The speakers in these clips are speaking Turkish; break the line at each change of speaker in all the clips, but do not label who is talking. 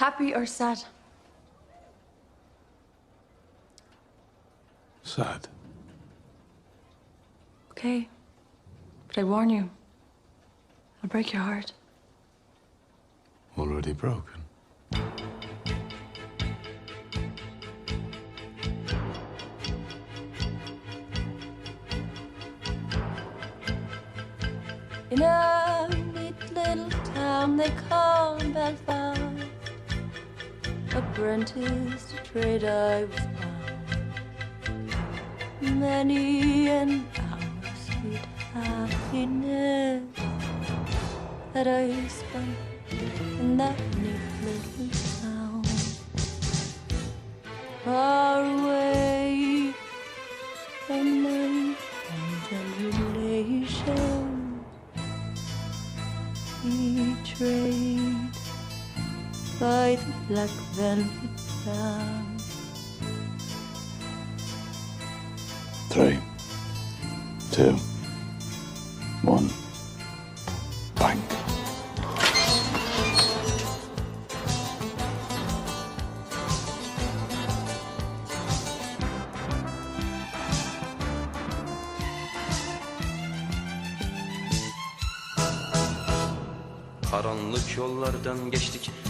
Happy or sad?
Sad.
Okay. But I warn you, I'll break your heart.
Already broken.
In a neat little town they call Belfast, apprenticed to trade I was bound. Many an hour sweet happiness that I spent in that neat little town. Far away from my friends and relations betrayed by the black velvet gown.
Three, two, one. Bang.
Karanlık yollardan geçtik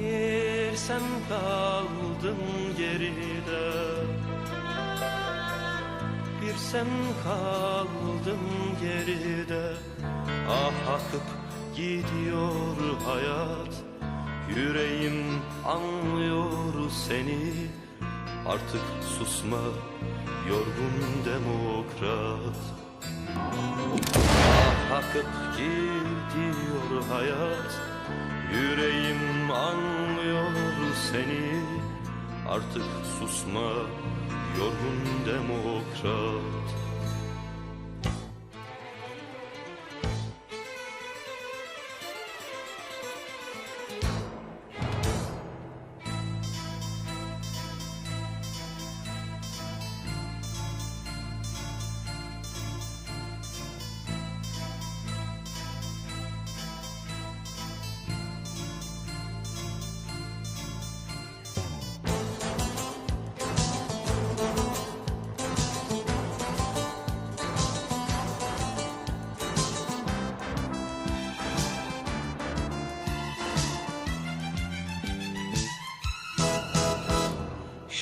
Yer sen kaldın geride. Bir sen kaldın geride. Ah akıp gidiyor hayat. Yüreğim anlıyor seni. Artık susma yorgun demokrat. Ah akıp gidiyor hayat Yüreğim anlıyor seni. Artık susma yorgun demokrat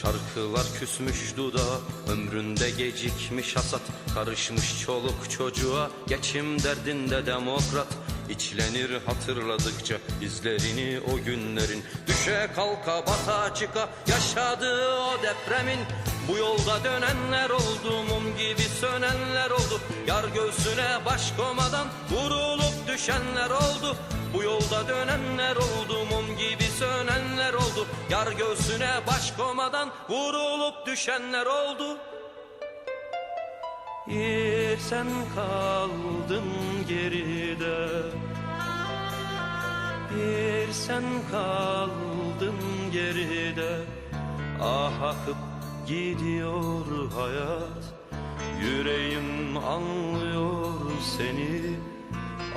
Şarkılar küsmüş dudağa Ömründe gecikmiş hasat. Karışmış çoluk çocuğa Geçim derdinde demokrat. İçlenir hatırladıkça izlerini o günlerin. Düşe kalka bata çıka Yaşadığı o depremin. Bu yolda dönenler oldu Mum gibi sönenler oldu. Yar göğsüne baş komadan Vurulup düşenler oldu bu yolda dönenler oldu mum gibi sönenler oldu. Yar göğsüne baş komadan vurulup düşenler oldu. Yer sen kaldın geride. Yer sen kaldın geride. Ah akıp gidiyor hayat. Yüreğim anlıyor seni